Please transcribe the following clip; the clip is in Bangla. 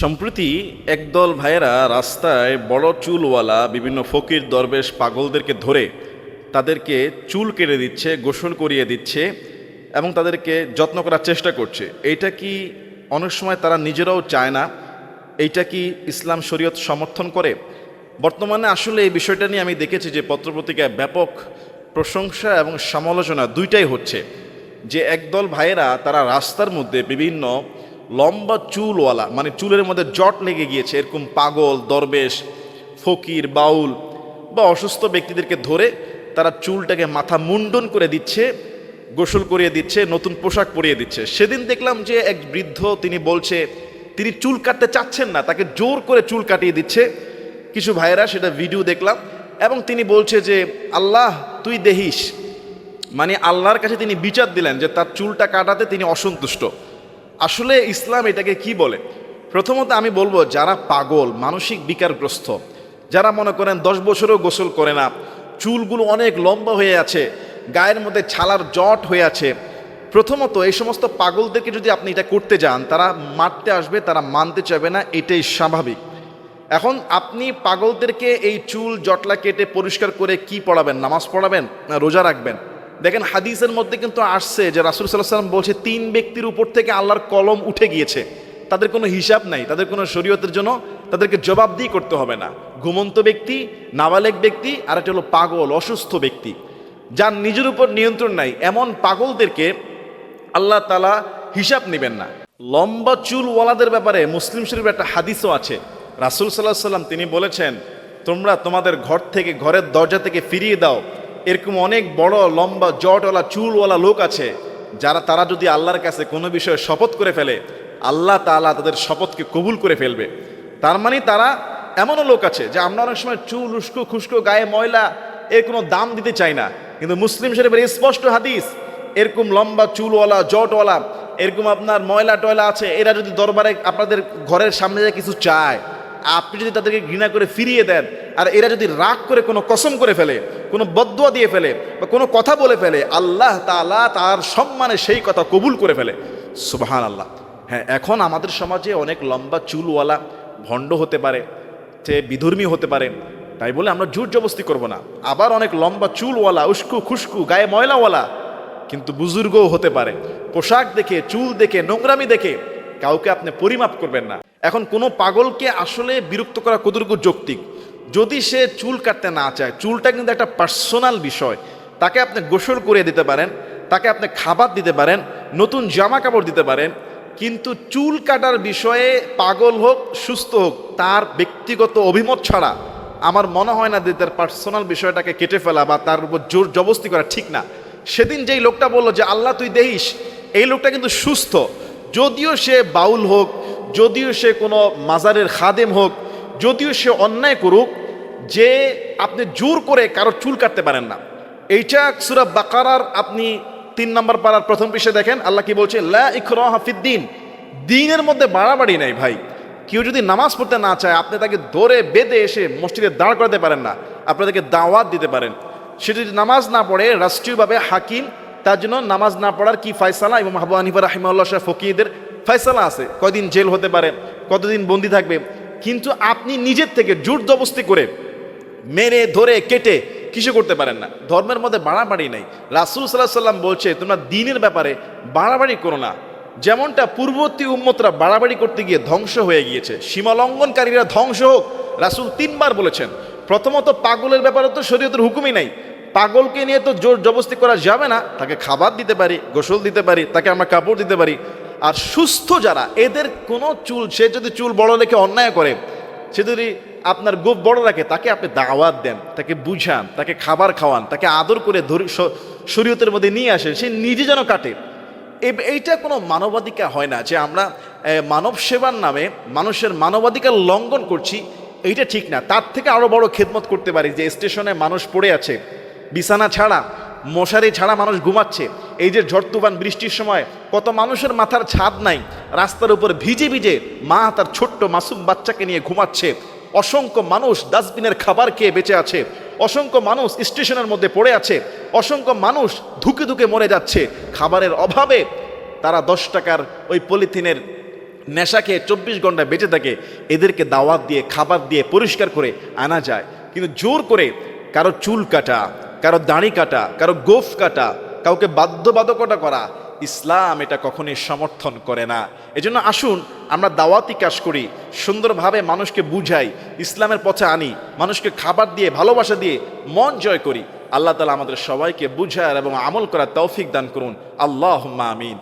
সম্প্রতি একদল ভাইয়েরা রাস্তায় বড় চুলওয়ালা বিভিন্ন ফকির দরবেশ পাগলদেরকে ধরে তাদেরকে চুল কেটে দিচ্ছে, গোসল করিয়ে দিচ্ছে এবং তাদেরকে যত্ন করার চেষ্টা করছে। এইটা কি অনেক সময় তারা নিজেরাও চায় না? এইটা কি ইসলাম শরীয়ত সমর্থন করে? বর্তমানে আসলে এই বিষয়টা নিয়ে আমি দেখেছি যে পত্রপত্রিকায় ব্যাপক প্রশংসা এবং সমালোচনা দুইটাই হচ্ছে। যে একদল ভাইয়েরা তারা রাস্তার মধ্যে বিভিন্ন লম্বা চুলওয়ালা মানে চুলের মধ্যে জট লেগে গিয়েছে, এরকম পাগল, দরবেশ, ফকির, বাউল বা অসুস্থ ব্যক্তিদেরকে ধরে তারা চুলটাকে মাথা মুন্ডন করে দিচ্ছে, গোসল করিয়ে দিচ্ছে, নতুন পোশাক পরিয়ে দিচ্ছে। সেদিন দেখলাম যে এক বৃদ্ধ, তিনি বলছে, তিনি চুল কাটতে চাচ্ছেন না, তাকে জোর করে চুল কাটিয়ে দিচ্ছে। কিছু ভাইয়েরা সেটা ভিডিও দেখলাম এবং তিনি বলছে যে, আল্লাহ, তুই দেহিস। মানে আল্লাহর কাছে তিনি বিচার দিলেন যে তার চুলটা কাটাতে তিনি অসন্তুষ্ট। আসলে ইসলাম এটাকে কি বলে? প্রথমত আমি বলব, যারা পাগল, মানসিক বিকারগ্রস্ত, যারা মনে করেন দশ বছরও গোসল করে না, চুলগুলো অনেক লম্বা হয়ে আছে, গায়ের মধ্যে ছালার জট হয়ে আছে, প্রথমত এই সমস্ত পাগলদেরকে যদি আপনি এটা করতে যান, তারা মারতে আসবে, তারা মানতে চাইবে না, এটাই স্বাভাবিক। এখন আপনি পাগলদেরকে এই চুল, জটলা কেটে পরিষ্কার করে কি পড়াবেন? নামাজ পড়াবেন না রোজা রাখবেন? দেখেন হাদিসের মধ্যে কিন্তু আসছে যে রাসুল সাল্লাহ সাল্লাম বলছে, তিন ব্যক্তির উপর থেকে আল্লাহর কলম উঠে গিয়েছে। তাদের কোনো হিসাব নাই, তাদের কোনো শরীয়তের জন্য তাদেরকে জবাবদিহি করতে হবে না। ঘুমন্ত ব্যক্তি নাবালেক ব্যক্তি আর একটা হলো পাগল, অসুস্থ ব্যক্তি। যার নিজের উপর নিয়ন্ত্রণ নাই, এমন পাগলদেরকে আল্লাহ তালা হিসাব নেবেন না। লম্বা চুলওয়ালাদের ব্যাপারে মুসলিম শরীফের একটা হাদিসও আছে। রাসুল সাল্লাহ সাল্লাম তিনি বলেছেন, তোমরা তোমাদের ঘর থেকে, ঘরের দরজা থেকে ফিরিয়ে দাও এরকম অনেক বড়, লম্বা, জটওয়ালা, চুলওয়ালা লোক আছে, যারা তারা যদি আল্লাহর কাছে কোনো বিষয়ে শপথ করে ফেলে, আল্লাহ তালা তাদের শপথকে কবুল করে ফেলবে। তার মানে তারা এমনও লোক আছে যে আমরা অনেক সময় চুল উস্কো খুস্কো, গায়ে ময়লা, এর কোনো দাম দিতে চাই না। কিন্তু মুসলিম শরীফের স্পষ্ট হাদিস, এরকম লম্বা চুলওয়ালা, জটওয়ালা, এরকম আপনার ময়লা টয়লা আছে, এরা যদি দরবারে আপনাদের ঘরের সামনে কিছু চায়, আপনি যদি তাদেরকে ঘৃণা করে ফিরিয়ে দেন আর এরা যদি রাগ করে কোনো কসম করে ফেলে, কোনো বদুয়া দিয়ে ফেলে বা কোনো কথা বলে ফেলে, আল্লাহ তালা তার সম্মানে সেই কথা কবুল করে ফেলে। সুবাহান আল্লাহ হ্যাঁ এখন আমাদের সমাজে অনেক লম্বা চুলওয়ালা ভণ্ড হতে পারে, সে বিধর্মী হতে পারে, তাই বলে আমরা জোর জবস্তি করব না। আবার অনেক লম্বা চুলওয়ালা, উস্কু খুস্কু, গায়ে ময়লাওয়ালা কিন্তু বুজুর্গও হতে পারে। পোশাক দেখে, চুল দেখে, নোংরামি দেখে কাউকে আপনি পরিমাপ করবেন না। এখন কোনো পাগলকে আসলে বিরক্ত করা কতটুকু যৌক্তিক? যদি সে চুল কাটতে না চায়, চুলটা কিন্তু একটা পার্সোনাল বিষয়। তাকে আপনি গোসল করে দিতে পারেন, তাকে আপনি খাবার দিতে পারেন, নতুন জামা কাপড় দিতে পারেন, কিন্তু চুল কাটার বিষয়ে পাগল হোক, সুস্থ হোক, তার ব্যক্তিগত অভিমত ছাড়া আমার মনে হয় না যে তার পার্সোনাল বিষয়টাকে কেটে ফেলা বা তার উপর জোর জবস্তি করা ঠিক না। সেদিন যেই লোকটা বলল যে, আল্লাহ, তুই দেহিস এই লোকটা কিন্তু সুস্থ। যদিও সে বাউল হোক, যদিও সে কোনো মাজারের খাদেম হোক যদিও সে অন্যায় করুক, যে আপনি জোর করে কারও চুল কাটতে পারেন না। এইটা সুরা বাকারার আপনি তিন নম্বর পাড়ার প্রথম পৃষ্ঠে দেখেন, আল্লাহ কি বলছে, লা ইকরা হাফিদ্দিন দিনের মধ্যে বাড়াবাড়ি নাই ভাই। কেউ যদি নামাজ পড়তে না চায়, আপনি তাকে ধরে বেঁধে এসে মসজিদে দাঁড় করাতে পারেন না। আপনাদেরকে দাওয়াত দিতে পারেন। সে যদি নামাজ না পড়ে, রাষ্ট্রীয়ভাবে হাকিম, তার জন্য নামাজ না পড়ার কি ফয়সালা? এবং হাবু হানিফা রাহিমাল্লাহ শাহ ফকিদের ফয়সালা আছে। কয়দিন জেল হতে পারে, কতদিন বন্দি থাকবে? কিন্তু আপনি নিজের থেকে জবস্তি করে মেরে, ধরে, কেটে কিছু করতে পারেন না? ধর্মের মধ্যে বাড়াবাড়ি নেই। রাসুল সাল্লাহ সাল্লাম বলছে, তোমরা দিনের ব্যাপারে বাড়াবাড়ি করো না। যেমনটা পূর্ববর্তী উম্মতরা বাড়াবাড়ি করতে গিয়ে ধ্বংস হয়ে গিয়েছে, সীমালঙ্ঘনকারীরা ধ্বংস হোক, রাসুল তিনবার বলেছেন। প্রথমত, পাগলের ব্যাপারে তো শরীয়তের হুকুমই নাই। পাগলকে নিয়ে তো জোর জবস্তি করা যাবে না। তাকে খাবার দিতে পারি, গোসল দিতে পারি, তাকে আমরা কাপড় দিতে পারি। আর সুস্থ যারা, এদের কোনো চুল, সে যদি চুল বড় রেখে অন্যায় করে, সে যদি আপনার গোপ বড় রাখে, তাকে আপনি দাওয়াত দেন, তাকে বুঝান, তাকে খাবার খাওয়ান, তাকে আদর করে শরীয়তের মধ্যে নিয়ে আসেন, সে নিজে যেন কাটে। এইটা কোনো মানবাধিকার হয় না যে আমরা মানব সেবার নামে মানুষের মানবাধিকার লঙ্ঘন করছি, এইটা ঠিক না। তার থেকে আরও বড় খেদমত করতে পারি যে স্টেশনে মানুষ পড়ে আছে, বিছানা ছাড়া মশারি ছাড়া মানুষ ঘুমাচ্ছে। এই যে ঝড় তুফান, বৃষ্টির সময় কত মানুষের মাথার ছাদ নাই, রাস্তার উপর ভিজে ভিজে মা তার ছোট্ট মাসুম বাচ্চাকে নিয়ে ঘুমাচ্ছে। অসংখ্য মানুষ ডাস্টবিনের খাবার খেয়ে বেঁচে আছে। অসংখ্য মানুষ স্টেশনের মধ্যে পড়ে আছে। অসংখ্য মানুষ ধুকে ধুকে মরে যাচ্ছে। খাবারের অভাবে তারা দশ টাকার ওই পলিথিনের নেশা খেয়ে চব্বিশ ঘণ্টা বেঁচে থাকে। এদেরকে দাওয়াত দিয়ে, খাবার দিয়ে পরিষ্কার করে আনা যায়। কিন্তু জোর করে কারও চুল কাটা কারও দাঁড়ি কাটা, কারও গোফ কাটা, কাউকে বাধ্যবাধকতা করা, ইসলাম এটা কখনই সমর্থন করে না। এজন্য আসুন, আমরা দাওয়াতি কাজ করি, সুন্দরভাবে মানুষকে বুঝাই, ইসলামের পথে আনি, মানুষকে খাবার দিয়ে, ভালোবাসা দিয়ে মন জয় করি। আল্লাহ তালা আমাদের সবাইকে বুঝার এবং আমল করার তৌফিক দান করুন। আল্লাহ আমিন।